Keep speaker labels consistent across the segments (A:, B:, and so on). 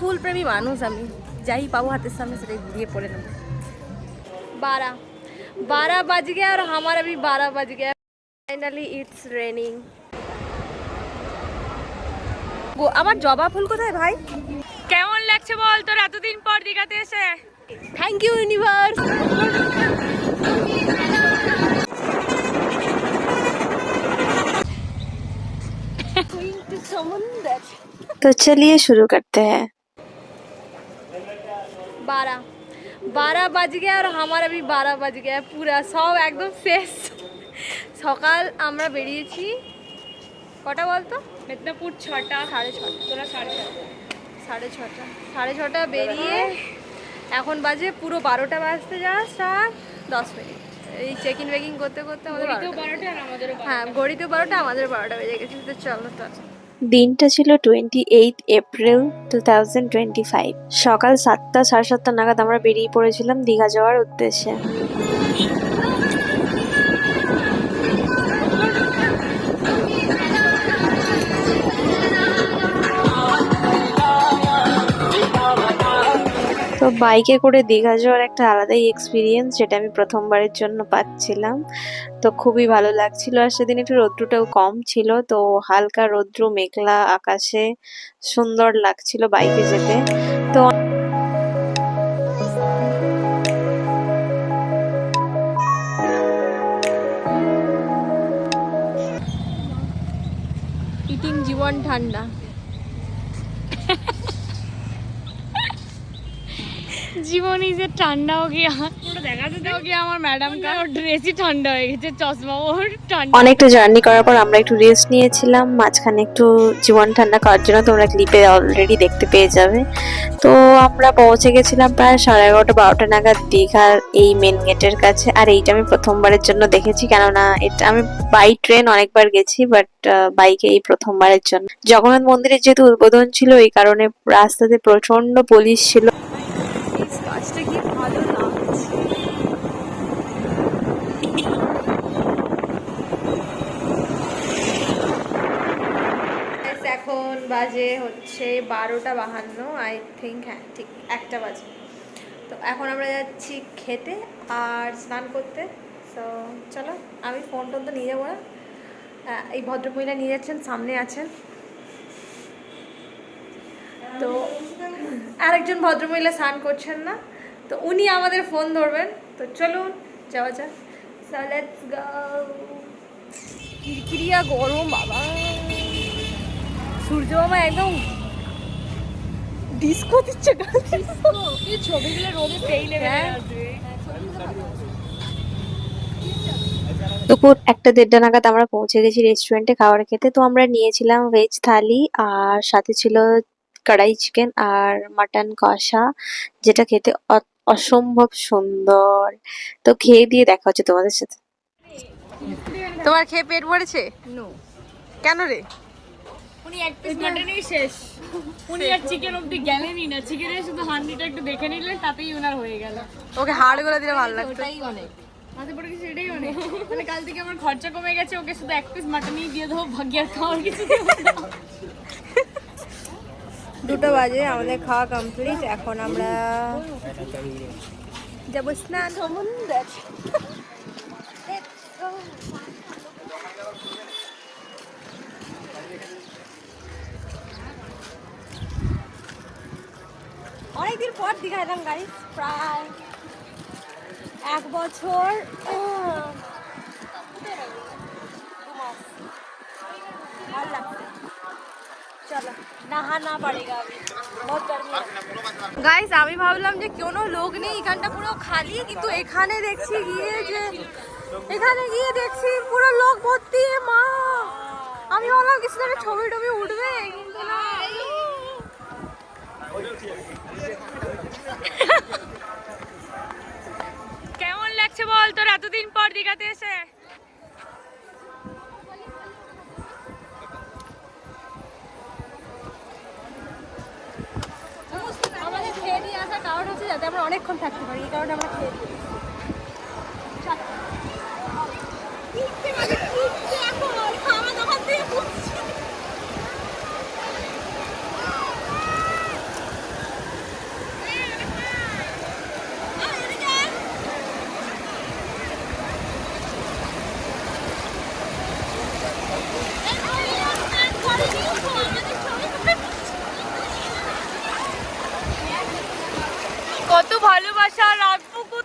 A: ফুল প্রেমী মানুষ আমি যাই পাবো হাতের সামনে সেটাই দিয়ে পড়ে নেবো बारह बारह बज गया और हमारा भी बारह बज गया ফাইনালি ইটস রেনিং আমার জবা ফুল কোথায় ভাই
B: কেমন লাগছে বল তোর এতদিন পর দীঘাতে এসে
A: থ্যাংক ইউ ইউনিভার্স समुंदर
C: तो चलिए शुरू करते हैं
A: बारह बारह बज गया और हमारा भी बारह बज गया पूरा সব একদম শেষ সকাল আমরা বেরিয়েছি কটা বলতো
B: মেদিনীপুর ছটা
A: সাড়ে ছটা
B: তোরা সাড়ে ছটা
A: সাড়ে ছটা সাড়ে ছটা বেরিয়ে এখন বাজে পুরো বারোটা বাজতে জাস্ট আর দশ মিনিট এই চেক ইন বেকিং করতে করতে আমাদের
B: ঘড়িতেও
A: বারোটা।
B: বারোটা আর আমাদেরও বারোটা।
A: হ্যাঁ ঘড়িতে বারোটা আমাদের বারোটা বেজে গেছে তো চলো তো
C: দিনটা ছিল twenty eight April two thousand twenty five সকাল সাতটা, সাড়ে সাতটা নাগাদ আমরা বেরিয়ে পড়েছিলাম দীঘা যাওয়ার উদ্দেশ্যে। বাইকে করে দীঘা যাওয়ার একটা আলাদাই এক্সপিরিয়েন্স যেটা আমি প্রথমবারের জন্য পাচ্ছিলাম। তো খুবই ভালো লাগছিল আর সেদিন একটু রৌদ্রটাও কম ছিল, তো হালকা রৌদ্র, মেঘলা আকাশে সুন্দর লাগছিল বাইকে যেতে। তো
A: ইটিং জীবন ঠান্ডা।
B: জীবনে যে ঠান্ডা হো গিয়া আমার ম্যাডাম ওর ড্রেসই ঠান্ডা হয়ে গেছে চশমা ওর
C: অনেকটা জার্নি করার পর আমরা একটু রেস্ট নিয়েছিলাম মাঝখানে একটু জীবন ঠান্ডা করার জন্য তোমরা ক্লিপে অলরেডি দেখতে পেয়ে যাবে। তো আমরা পৌঁছে গেছিলাম প্রায় সাড়ে এগারোটা বারোটা নাগাদ দীঘার এই মেন গেটের কাছে। আর এইটা আমি প্রথমবারের জন্য দেখেছি কেননা এটা আমি বাই ট্রেন অনেকবার গেছি বাট বাইকে এই প্রথমবারের জন্য। জগন্নাথ মন্দিরের যেহেতু উদ্বোধন ছিল এই কারণে রাস্তাতে প্রচণ্ড পুলিশ ছিল।
A: বাজে হচ্ছে বারোটা বাহান্ন আই থিঙ্ক হ্যাঁ ঠিক একটা বাজে। তো এখন আমরা যাচ্ছি খেতে আর স্নান করতে। তো চলো, আমি ফোন টোন তো নিয়ে যাব না। এই ভদ্রমহিলা নিয়ে যাচ্ছেন, সামনে আছেন। তো আরেকজন ভদ্রমহিলা স্নান করছেন না। তো উনি আমাদের ফোন ধরবেন। তো চলুন, যাওয়া যাক। কিরকিরিয়া গরম, বাবা। সূর্য মামা একদম ডিস্কো দিচ্ছে
B: এই ছবিগুলো রোদে সেই লেভেলে
A: হ্যাঁ।
C: দুপুর একটা দেড়টা নাগাদ আমরা পৌঁছে গেছি রেস্টুরেন্টে খাবার খেতে। তো আমরা নিয়েছিলাম ভেজ থালি আর সাথে ছিল কড়াই চিকেন আর মাটন কষা যেটা খেতে অসম্ভব সুন্দর। তো খেয়ে দিয়ে দেখা হচ্ছে তোমাদের সাথে।
A: তোমার খেয়ে পেট ভরেছে?
B: নো
A: কেন রে?
B: উনি এক পিস মাটনেই শেষ। উনি আর চিকেন অব্দি গেলেনই না। চিকেনের শুধু হান্ডিটা একটু দেখে নিলেন তাতেই ওনার হয়ে গেল।
A: ওকে হাড়গুলো দিলে ভালো লাগতো।
B: ওটাই অনেক। মাঝে পড়ে গেছে এটাই অনেক। মানে কাল থেকে আমার খরচা কমে গেছে ওকে শুধু এক পিস মাটনই দিয়ে দেবো ভাগ্যের খাওয়ার কিছু
A: দুটো বাজে আমাদের খাওয়া কমপ্লিট এখন আমরা যাব স্নান। সমুদ্র অনেকদিন পর দীঘা এলাম গাড়ি প্রায় এক বছর গাইস আমি। ভাবলাম যে কোনো লোক নেই, এখানটা পুরো খালি, কিন্তু এখানে দেখছি গিয়ে যে, এখানে গিয়ে দেখছি পুরো লোক ভর্তি, মা। আমি ভাবলাম কিছু একটা ছবি টবি উঠবে, কিন্তু না।
B: লাগছে বল তোর এতদিন পর দীঘাতে এসে।
A: আমাদের খেয়ে নিয়ে আসার কারণ হচ্ছে যাতে আমরা অনেকক্ষণ থাকতে পারি, এই কারণে আমরা খেয়ে চল।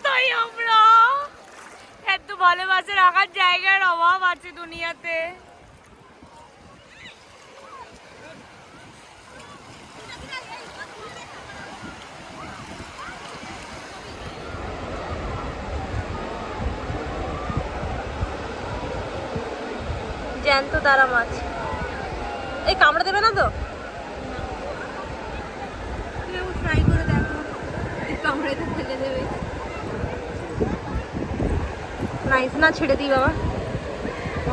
B: ভাই আমরা এত ভালোবাসা রাখার জায়গার অভাব আছে দুনিয়াতে।
A: জ্যান্ত তারা মাছ। এই কামড়া দেবে না তো? ট্রাই করে দেখো। কামড়ে তো ফেলে দেবে। নাইস না ছেড়ে দিই বাবা।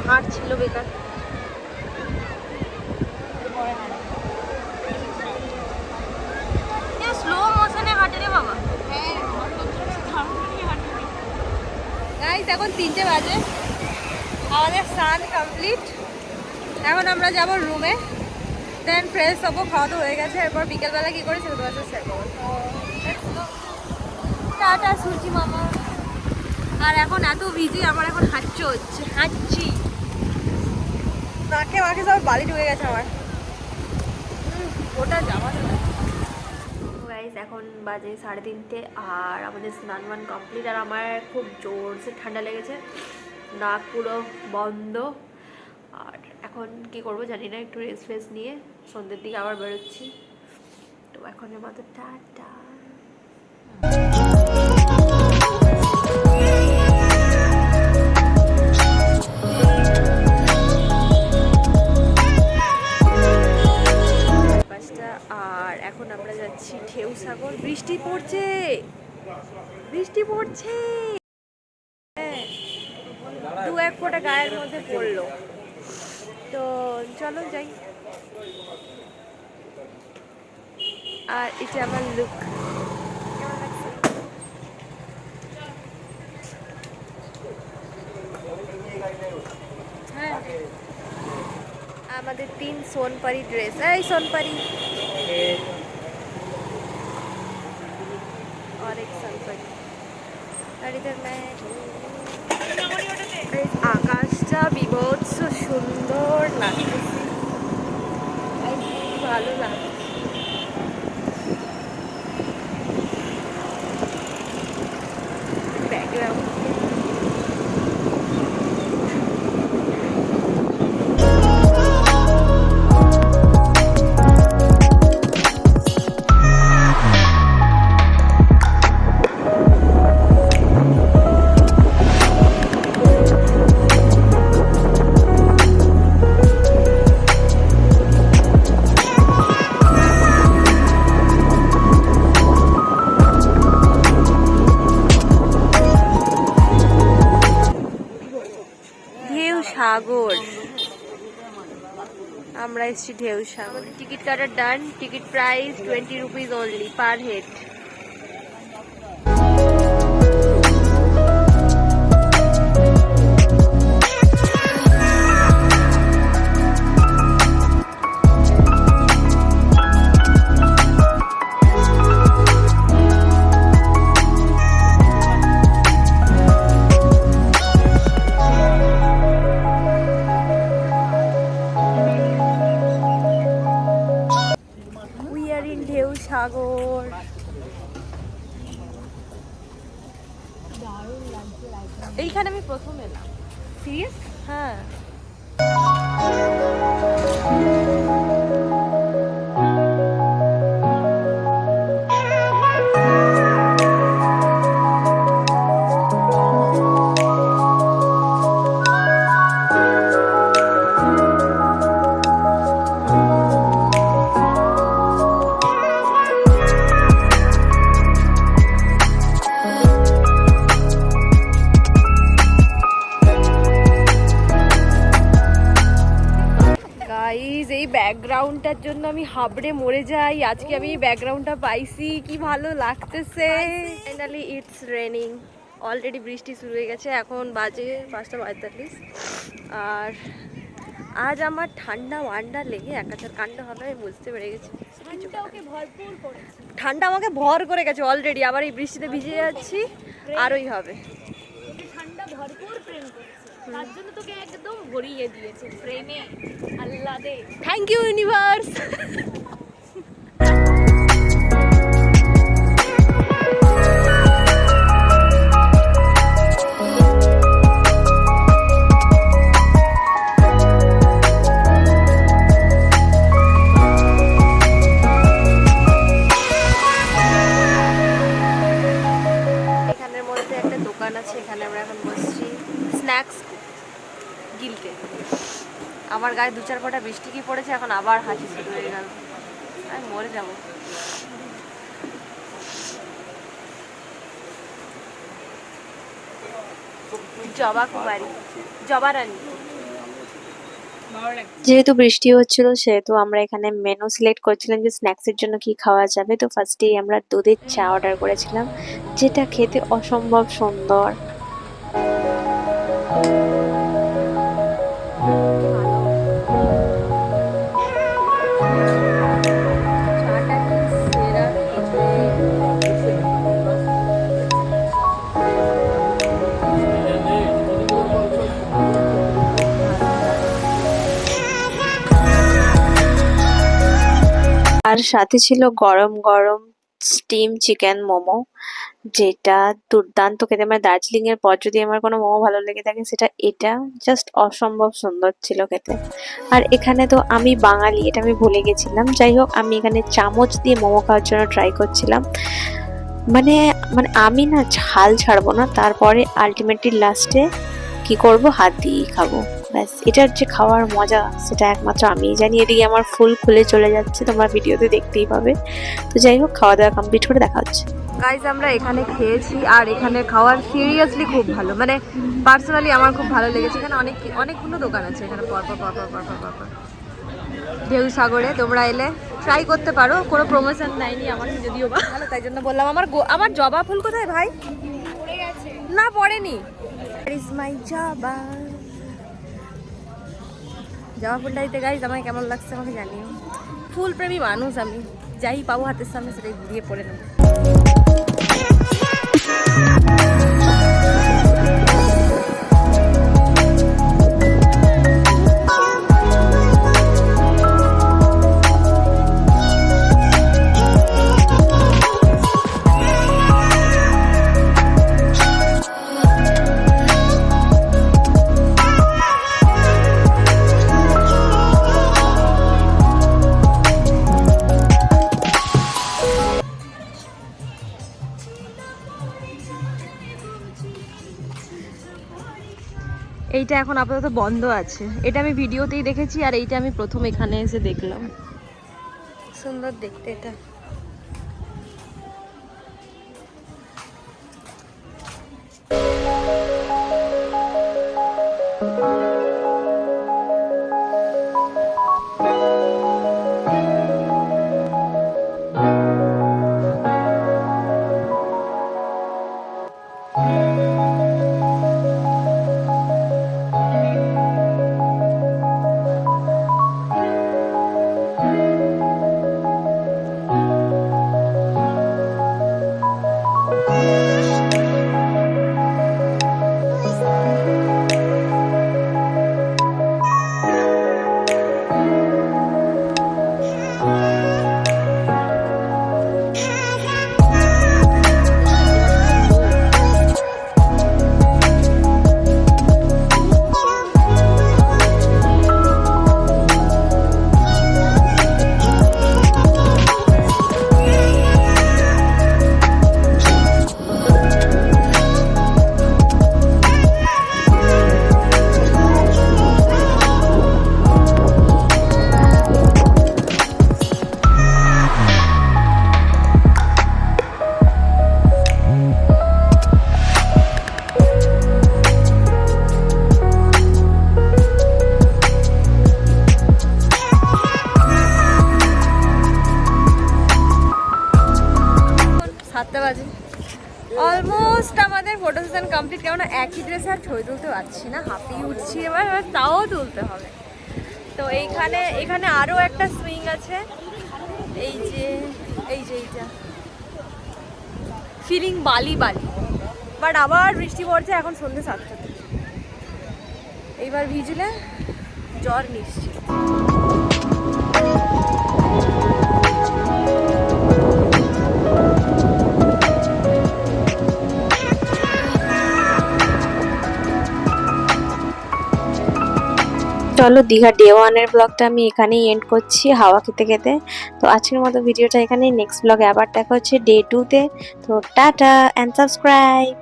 A: হাট ছিল বেকার। স্লো মোশনে হাঁটে রে বাবা। গাইস এখন তিনটে বাজে। আমাদের স্নান কমপ্লিট এখন আমরা যাব রুমে দেন ফ্রেশ হব খাওয়া তো হয়ে গেছে। এরপর বিকেলবেলা কি করে সেটা তোমার সাথে শেয়ার করব টাটা সুচি মামা। আর এখন এত বিজি আমার এখন হাঁচছে হচ্ছে হাঁচছি নাকে মাকে সব বালি ঢুকে গেছে আমার। ওটা যাওয়া গাইস এখন বাজে সাড়ে তিনটে আর আমাদের স্নান মান কমপ্লিট আর আমার খুব জোরসে ঠান্ডা লেগেছে। নাক পুরো বন্ধ। আর এখন কি করব জানি না একটু রেস্ট ফেস্ট নিয়ে সন্ধ্যের দিকে আবার বেরোচ্ছি। তো এখনের মতো টাটা। হ্যাঁ, দু এক ফোঁটা গায়ের মধ্যে পড়ল। তো চলো যাই। আর এটা আমার লুক হ্যাঁ। আমাদের তিন সোনপারি ড্রেস এই সোনপারি। সাগর। আমরা এসেছি ঢেউ সাগর। টিকিট কাটার done
B: ticket
A: price twenty rupees only per head হাবড়ে মরে যাই। আজকে আমি ব্যাকগ্রাউন্ডটা পাইছি। কি ভালো লাগতেছে। ফাইনালি ইটস রেনিং অলরেডি বৃষ্টি শুরু হয়ে গেছে। এখন বাজে পাঁচটা পঁয়তাল্লিশ। আর আজ আমার ঠান্ডা ওয়ান্ডা লেগে একাচার কাণ্ড হবে আমি বুঝতে পেরে গেছি। ঠান্ডা আমাকে ভর করে গেছে অলরেডি আবার এই বৃষ্টিতে ভিজে যাচ্ছি। আরই হবে
B: তোকে ঠান্ডা ভরপুর প্রেম করেছে তার জন্য তোকে একদম ভরিয়ে দিয়েছে প্রেমে আল্লাদে
A: থ্যাংক ইউ ইউনিভার্স চার ফোঁটা বৃষ্টি কি পড়েছে? এখন আবার হাসি শুরু হয়ে গেল। আমি মরে যাব। জবা কুমারী। জবা রানী।
C: যেহেতু বৃষ্টি হচ্ছিল, সেহেতু আমরা এখানে মেনু সিলেক্ট করছিলাম যে স্ন্যাক্সের জন্য কি খাওয়া যাবে। তো ফার্স্টেই আমরা দুধের চা অর্ডার করেছিলাম, যেটা খেতে অসম্ভব সুন্দর। আর সাথে ছিল গরম গরম স্টিম চিকেন মোমো, যেটা দুর্দান্ত খেতে। মানে দার্জিলিং এর পর যদি আমার কোনো মোমো ভালো লেগে থাকে, সেটা এটা জাস্ট অসম্ভব সুন্দর ছিল খেতে। আর এখানে তো আমি বাঙালি, এটা আমি ভুলে গেছিলাম। যাই হোক, আমি এখানে চামচ দিয়ে মোমো খাওয়ার জন্য ট্রাই করছিলাম। মানে মানে আমি না ঝাল ছাড়বো না, তারপরে আলটিমেটলি লাস্টে কি করব? হাত দিয়েই খাব। ব্যাস এটার যে খাওয়ার মজা সেটা একমাত্র আমিই জানি। এদিকে আমার ফুল খুলে চলে যাচ্ছে তোমরা ভিডিওতে দেখতেই পাবে। তো যাই হোক খাওয়া দাওয়া কমপ্লিট করে দেখা হচ্ছে।
A: গাইজ আমরা এখানে খেয়েছি আর এখানে খাওয়ার সিরিয়াসলি খুব ভালো। মানে পার্সোনালি আমার খুব ভালো লেগেছে। এখানে অনেক অনেকগুলো দোকান আছে। এখানে পরপর পরপর পরপর পরপর ঢেউ সাগরে তোমরা এলে ট্রাই করতে পারো। কোনো প্রমোশন নেয়নি আমার যদিও বা। ভালো তাই জন্য বললাম আমার আমার জবা ফুল কোথায় ভাই? না পড়েনি। ইজ মাই জবা? জবা ফুলটা দিতে গাইজ আমাকে কেমন লাগছে আমাকে জানিও। ফুল প্রেমী মানুষ আমি, যাই পাবো হাতের সামনে সেটাই ঘুরিয়ে পড়ে নেব। এইটা এখন আপাতত বন্ধ আছে। এটা আমি ভিডিওতেই দেখেছি আর এইটা আমি প্রথম এখানে এসে দেখলাম। সুন্দর দেখতে এটা। সেশন কমপ্লিট কেননা একই ড্রেস আর ছবি তুলতে পারছি না, হাঁপিয়ে উঠছি এবার তাও তুলতে হবে। তো এইখানে, এখানে আরও একটা সুইং আছে। এই যে এই যে এইটা। ফিলিং বালি বালি। বাট আবার বৃষ্টি পড়ছে, এখন সন্ধ্যে সাতটাতে এইবার ভিজলে জ্বর নিশ্চিত।
C: চলো, দীঘা ডে ওয়ানের ব্লগটা আমি এখানেই এন্ড করছি, হাওয়া খেতে খেতে। তো আজকের মতো ভিডিওটা এখানেই নেক্সট ব্লগে আবার দেখা হচ্ছে ডে টুতে তো। Tata and subscribe